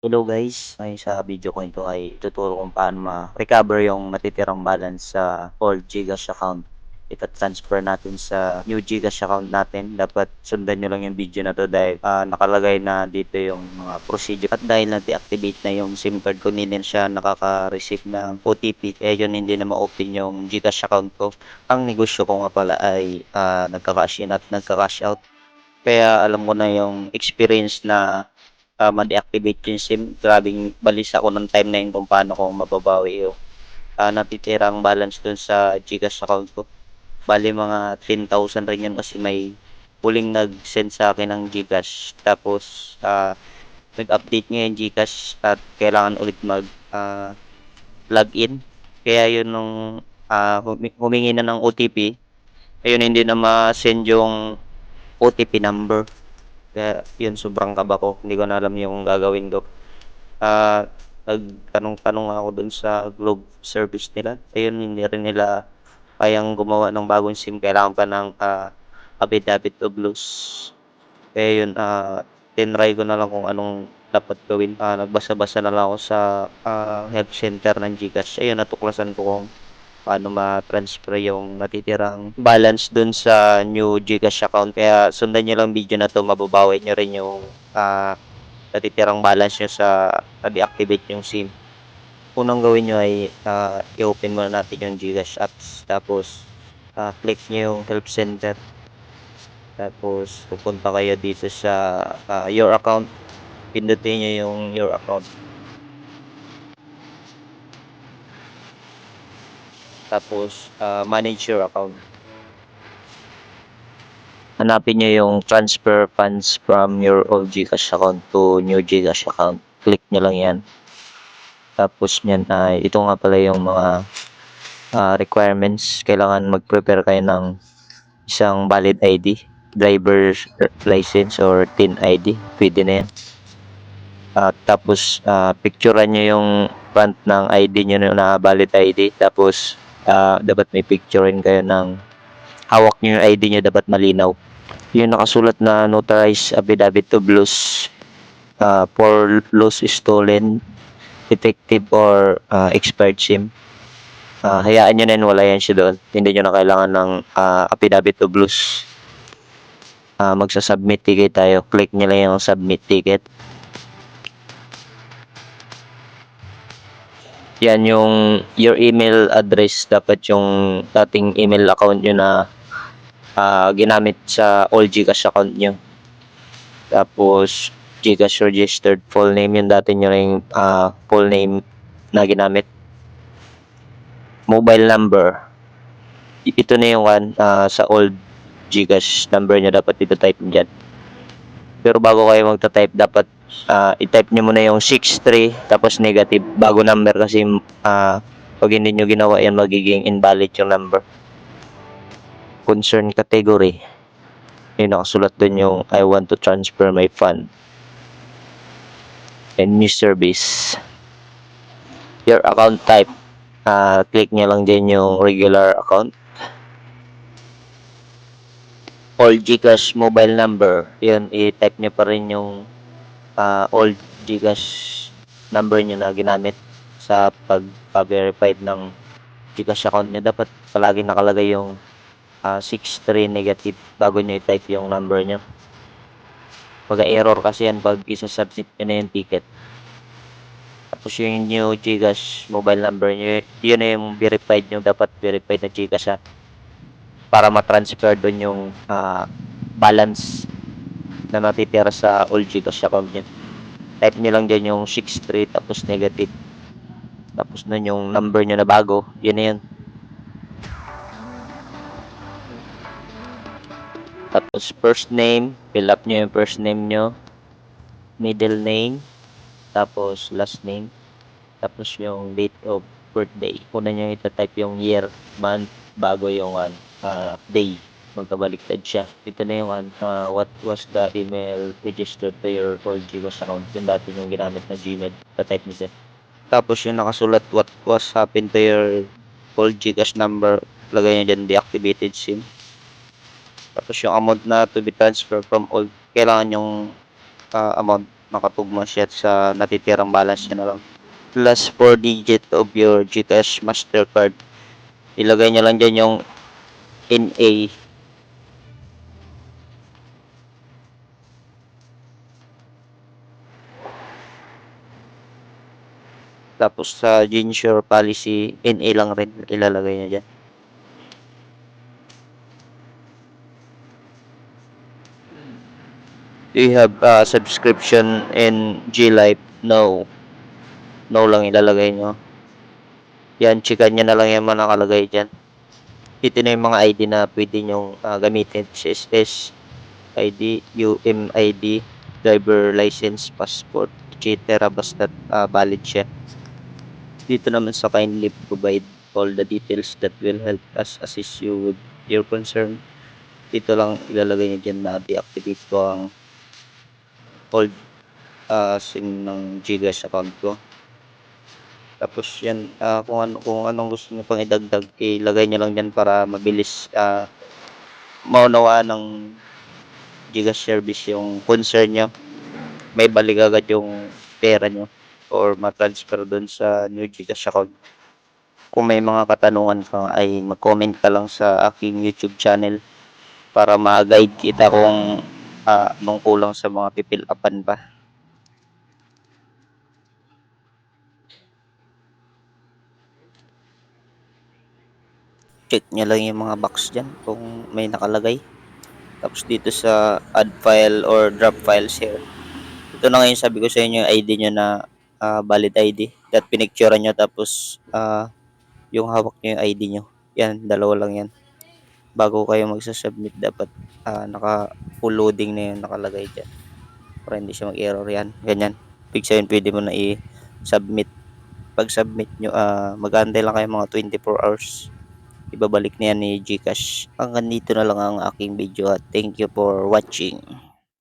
Hello guys, ngayon sa video ko ito ay tuturo kung paano ma-recover yung natitirang balance sa old Gcash account. Ita-transfer natin sa new Gcash account natin. Dapat sundan nyo lang yung video na to dahil ah, nakalagay na dito yung mga procedure. At dahil na-deactivate na yung SIM card ko, hindi siya nakaka-receive ng OTP. Eh yun hindi na ma-open yung Gcash account ko. Ang negosyo ko nga pala ay ah, nagka-cash in at nagka-cash out. Kaya alam ko na yung experience na ah, ma-deactivate yung SIM. Grabing balis ako ng time na yun kung paano ko mababawi yung ah, natitirang balance dun sa Gcash account ko. Bali mga 10,000 rin yun kasi may huling nag-send sa akin ng Gcash. Tapos ah, nag-update nga yung Gcash at kailangan ulit mag ah, login. Kaya yun nung humi- humingi na ng OTP, ayun hindi na ma-send yung OTP number. Kaya yun, sobrang kaba ko. Hindi ko na alam yung gagawin ko. Ah, nagtanong-tanong ako dun sa Globe service nila. Ayun, hindi rin nila kayang gumawa ng bagong SIM. Kailangan pa ng ah, affidavit of loss. Kaya yun, ah, tinry ko na lang kung anong dapat gawin. Ah, nagbasa-basa na lang ako sa ah, help center ng Gcash. Ayun, natuklasan ko kung paano ma-transfer yung natitirang balance dun sa new Gcash account. Kaya sundan nyo lang video na to, mababawi nyo rin yung ah, natitirang balance nyo sa na-deactivate yung SIM. Unang gawin nyo ay ah, i-open muna natin yung Gcash apps. Tapos, ah, click nyo yung help center. Tapos, pupunta kayo dito sa ah, your account. Pindutin nyo yung your account. Tapos, ah, manage your account. Hanapin nyo yung transfer funds from your old Gcash account to new Gcash account. Click nyo lang yan. Tapos nyan ay ito nga pala yung mga ah, requirements. Kailangan mag-prepare kayo ng isang valid ID, driver's license or TIN ID. Pwede na yan. At tapos ah, picturean nyo yung front ng ID nyo na valid ID. Tapos ah, dapat may picturein kayo ng hawak nyo yung ID nyo dapat malinaw. Yung nakasulat na notarized affidavit of loss ah, for loss stolen, defective or ah, expired SIM. Ah, hayaan nyo na yun, wala yan siya doon. Hindi nyo na kailangan ng ah, affidavit of loss. Ah, magsa-submit ticket tayo. Click nyo lang yung submit ticket. Yan yung your email address dapat yung dating email account nyo na ah, ginamit sa all Gcash account nyo. Tapos Gcash registered full name yung dati nyo ring ah, full name na ginamit. Mobile number. Ito na yung one ah, sa old Gcash number nyo dapat ito type dyan. Pero bago kayo magta-type dapat ah, i-type nyo muna yung 63 tapos negative bago number kasi ah, pag hindi nyo ginawa yan magiging invalid yung number. Concern category. Yung nakasulat dun yung I want to transfer my fund and new service. Your account type. Ah, click nyo lang din yung regular account. All Gcash mobile number. Yun i-type nyo pa rin yung ah, old Gcash number nyo na ginamit sa pag-verified ng Gcash account nyo. Dapat palagi nakalagay yung ah, 63 negative bago nyo i-type yung number nyo. Pag error kasi yan pag isa-submit nyo na yung ticket. Tapos yung new Gcash mobile number nyo, yun na yung verified nyo. Dapat verified na Gcash ha. Para ma-transfer doon yung ah, balance na natitira sa old Gcash account nyo. Type nyo lang dyan yung 63 tapos negative. Tapos nun yung number nyo na bago, yun na yun. Tapos first name, fill up nyo yung first name nyo. Middle name, tapos last name, tapos yung date of birthday. Una nyo ita-type yung year, month, bago yung ah, day. Magkabaliktad siya. Ito na yung ano, ah, what was the email registered to your old Gcash account. Yung dati yung ginamit na Gmail. Ta-type nyo siya. Tapos yung nakasulat what was happened to your old Gcash number. Lagay nyo dyan deactivated SIM. Tapos yung amount na to be transferred from old, kailangan yung ah, amount makatugma siya sa natitirang balance niya na lang. Last 4 digit of your GCash Mastercard. Ilagay niyo lang dyan yung NA. Tapos sa Ginsure policy, NA lang rin ilalagay niya dyan. Do you have uh, subscription in G-Life? No. No lang ilalagay nyo. Yan, chikan nyo na lang yung mga nakalagay dyan. Ito na yung mga ID na pwede nyo uh, gamitin. CSS, ID, UMID, driver license, passport, etc. Basta uh, valid siya. Dito naman sa kindly provide all the details that will help us assist you with your concern. Dito lang ilalagay nyo dyan na deactivate ko ang old uh, SIM ng Gcash account ko. Tapos yan, uh, kung, ano, kung anong gusto niyo pang idagdag, ilagay niyo lang dyan para mabilis uh, maunawaan ng Gcash service yung concern niyo. May balik agad yung pera niyo or ma-transfer doon sa new Gcash account. Kung may mga katanungan ka ay mag-comment ka lang sa aking YouTube channel para ma-guide kita kung uh, nung kulang sa mga pipil upan pa. Check nyo lang yung mga box dyan kung may nakalagay. Tapos dito sa add file or drop files here. Ito na ngayon sabi ko sa inyo yung ID nyo na uh, valid ID. That pinicture nyo tapos uh, yung hawak nyo yung ID nyo. Yan, dalawa lang yan. Bago kayo magsasubmit dapat uh, naka full loading na yung nakalagay dyan. Para hindi siya mag-error yan. Ganyan. Big sabihin pwede mo na i-submit. Pag submit nyo, uh, mag-antay lang kayo mga 24 hours ibabalik na yan ni Gcash. Hanggang dito na lang ang aking video at thank you for watching.